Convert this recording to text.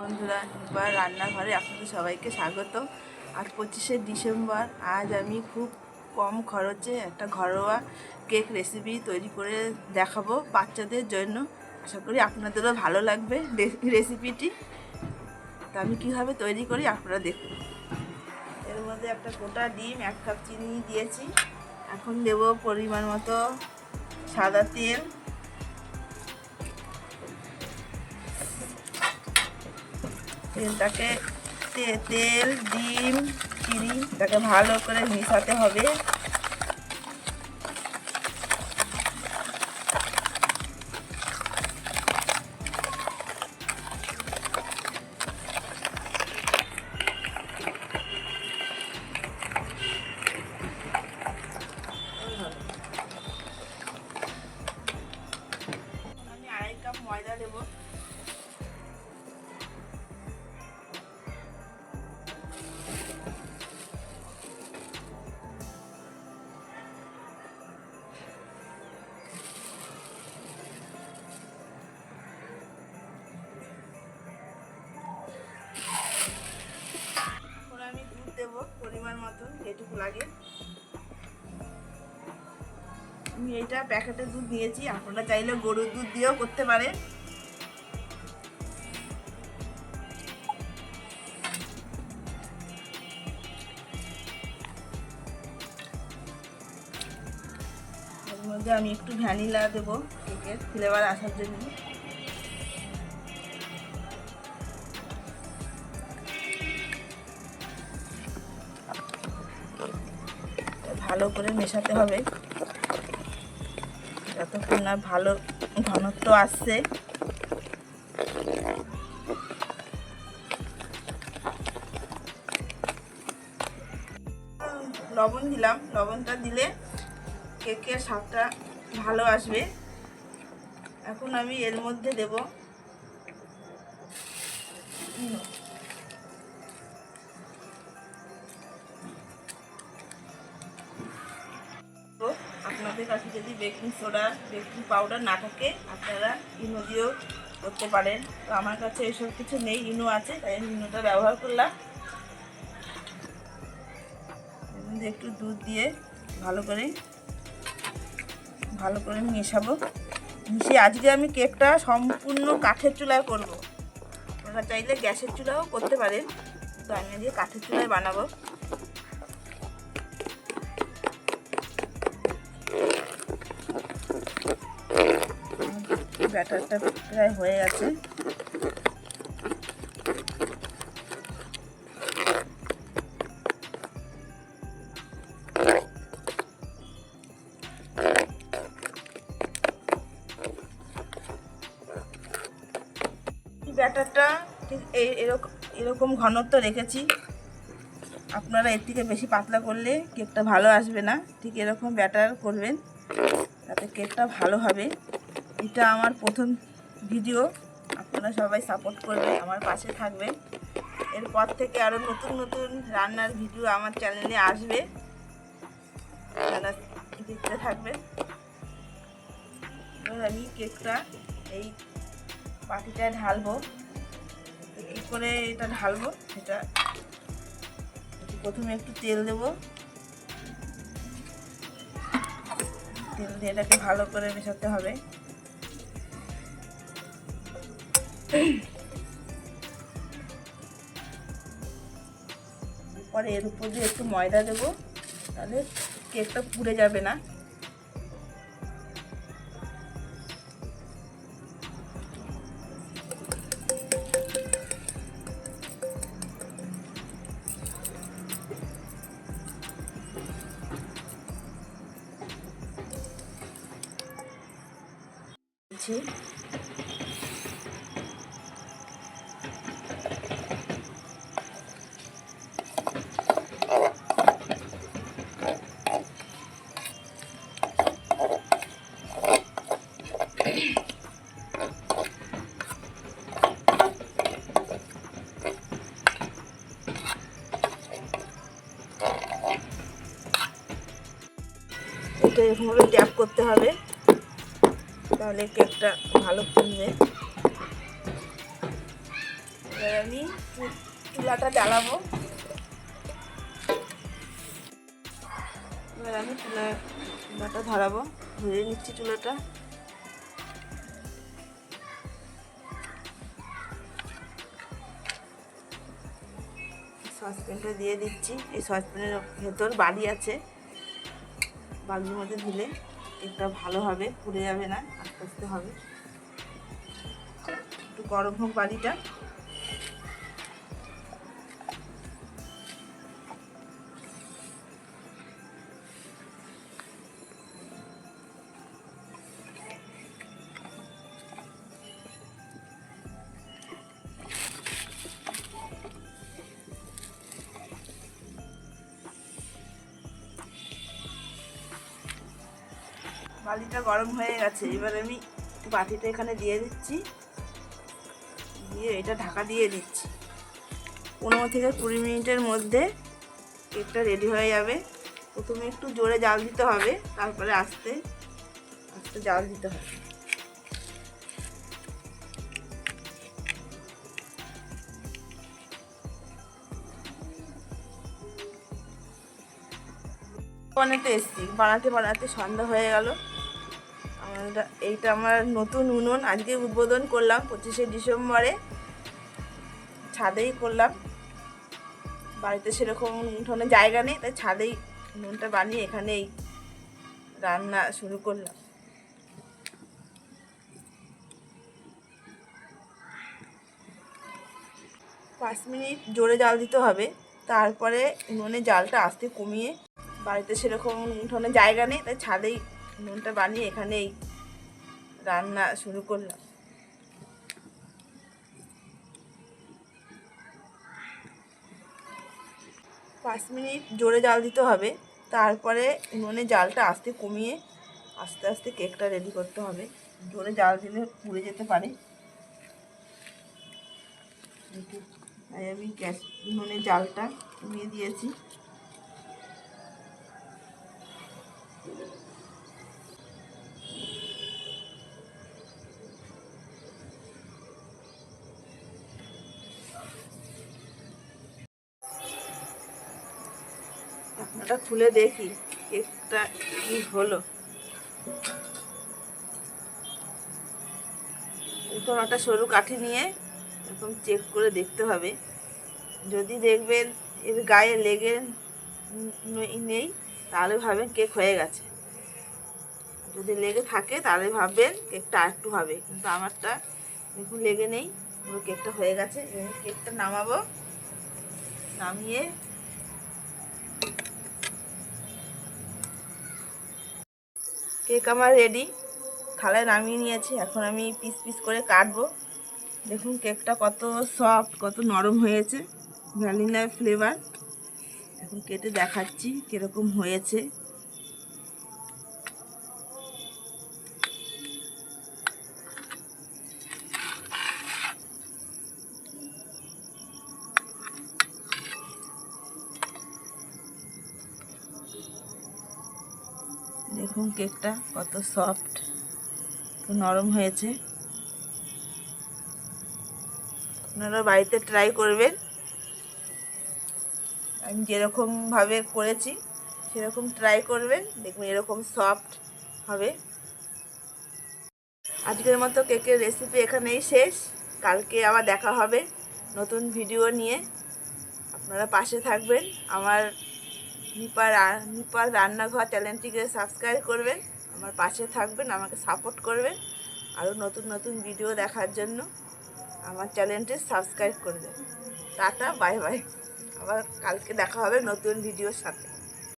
বন্ধুরা, এবার রান্নাঘরে আপনাদের সবাইকে স্বাগত। আর পঁচিশে ডিসেম্বর, আজ আমি খুব কম খরচে একটা ঘরোয়া কেক রেসিপি তৈরি করে দেখাবো বাচ্চাদের জন্য। আশা করি আপনাদেরও ভালো লাগবে রেসিপিটি তা আমি কীভাবে তৈরি করি আপনারা দেখুন। এর মধ্যে একটা গোটা ডিম, এক কাপ চিনি দিয়েছি। এখন দেবো পরিমাণ মতো সাদা তেল। তেলটাকে তেল ডিম চিনি তাকে ভালো করে মিশাতে হবে। লাগে। আমি এইটা প্যাকেটের দুধ নিয়েছি, আপনারা চাইলে গরুর দুধ দিয়েও করতে এর মধ্যে আমি একটু ভ্যানিলা দেবো, কেকের ফ্লেভার আসার জন্য। ভালো করে মেশাতে হবে। যতক্ষণ না ভালো ঘনত্ব আসছে। লবণ দিলাম। লবণটা দিলে কেকের স্বাদটা ভালো আসবে। এখন আমি এর মধ্যে দেব আপনাদের কাছে যদি বেকিং সোডা, বেকিং পাউডার না থাকে, আপনারা ইনো দিয়েও করতে পারেন। তো আমার কাছে এসব কিছু নেই, ইনো আছে, তাই আমি ইনোটা ব্যবহার করলাম। একটু দুধ দিয়ে ভালো করে ভালো করে মেশাবো। মিশিয়ে আজকে আমি কেকটা সম্পূর্ণ কাঠের চুলায় করব। আপনারা চাইলে গ্যাসের চুলাও করতে পারেন। তো আমি আজকে কাঠের চুলায় বানাবো। ব্যাটারটা প্রায় হয়ে গেছে। ব্যাটারটা ঠিক এরকম এরকম ঘনত্ব রেখেছি। আপনারা এর থেকে বেশি পাতলা করলে কেকটা ভালো আসবে না। ঠিক এরকম ব্যাটার করবেন, তাতে কেকটা ভালো হবে। এটা আমার প্রথম ভিডিও। আপনারা সবাই সাপোর্ট করবেন, আমার পাশে থাকবেন। এরপর থেকে আরও নতুন নতুন রান্নার ভিডিও আমার চ্যানেলে আসবে। দেখতে থাকবেন। আমি কেকটা, এই বাটিটায় ঢালবো। কী করে এটা ঢালবো? সেটা প্রথমে একটু তেল দেবো। তেল দিয়ে এটাকে ভালো করে মেশাতে হবে। পরে এর উপর দিয়ে একটু ময়দা দেবো তাহলে কেকটা পুড়ে যাবে না। দিচ্ছি তাহলে কেকটা ভালো ফুলবে। আমি চুলাটা জ্বালাবো। এবার আমি চুলা, চুলাটা ধরাবো ধরে নিচ্ছি চুলাটা। সসপ্যানটা দিয়ে দিচ্ছি। এই সসপ্যানের ভেতর বালি আছে। বালির মধ্যে দিলে কেকটা ভালো হবে, পুড়ে যাবে না। আস্তে হবে। একটু গরম হোক বালিটা। বালিটা গরম হয়ে গেছে। এবার আমি বাটিটা এখানে দিয়ে দিচ্ছি। দিয়ে এটা ঢাকা দিয়ে দিচ্ছি। পনেরো থেকে কুড়ি মিনিটের মধ্যে কেকটা রেডি হয়ে যাবে। প্রথমে একটু জোরে জাল দিতে হবে, তারপরে আস্তে আস্তে জাল দিতে হবে। বানাতে এসছি, বানাতে বানাতে সন্ধ্যা হয়ে গেল। এইটা আমার নতুন উনুন আজকে উদ্বোধন করলাম পঁচিশে ডিসেম্বরে। ছাদেই করলাম। বাড়িতে সেরকম উঠোনে জায়গা নেই, তাই ছাদেই উনুনটা বানিয়ে এখানেই রান্না শুরু করলাম। পাঁচ মিনিট জোরে জাল দিতে হবে, তারপরে উনুনে জালটা আস্তে কমিয়ে, বাড়িতে সেরকম উঠোনে জায়গা নেই, তাই ছাদেই নুনটা বানিয়ে এখানেই রান্না শুরু করলাম। পাঁচ মিনিট জোরে জাল দিতে হবে, তারপরে উনুনে জালটা আস্তে কমিয়ে আস্তে আস্তে কেকটা রেডি করতে হবে। জোরে জাল দিলে পুড়ে যেতে পারে। আমি গ্যাস উনুনে জালটা কমিয়ে দিয়েছি। ঢাকনাটা খুলে দেখি কেকটা কি হলো। এখন একটা সরু কাঠি নিয়ে এরকম চেক করে দেখতে হবে। যদি দেখবেন এর গায়ে লেগে নেই, তাহলে ভাবেন কেক হয়ে গেছে। যদি লেগে থাকে, তাহলে ভাববেন কেকটা একটু হবে। কিন্তু আমারটা দেখুন লেগে নেই কেকটা হয়ে গেছে। কেকটা নামাবো, নামিয়ে কেক আমার রেডি থালায় নামিয়ে নিয়েছি, এখন আমি পিস পিস করে কাটবো। দেখুন কেকটা কত সফট কত নরম হয়েছে। ভ্যানিলা ফ্লেভার এখন কেটে দেখাচ্ছি কীরকম হয়েছে। দেখুন কেকটা কত সফট নরম হয়েছে। আপনারা বাড়িতে ট্রাই করবেন। আমি যেরকমভাবে করেছি, সেরকম ট্রাই করবেন। দেখবেন এরকম সফট হবে। আজকের মতো কেকের রেসিপি এখানেই শেষ। কালকে আবার দেখা হবে নতুন ভিডিও নিয়ে। আপনারা পাশে থাকবেন। আমার নিপা রা- নিপার রান্নাঘর চ্যানেলটিকে সাবস্ক্রাইব করবেন, আমার পাশে থাকবেন, আমাকে সাপোর্ট করবেন, আরও নতুন নতুন ভিডিও দেখার জন্য আমার চ্যানেলটি সাবস্ক্রাইব করবেন। Tata, bye bye. আবার কালকে দেখা হবে নতুন ভিডিওর সাথে।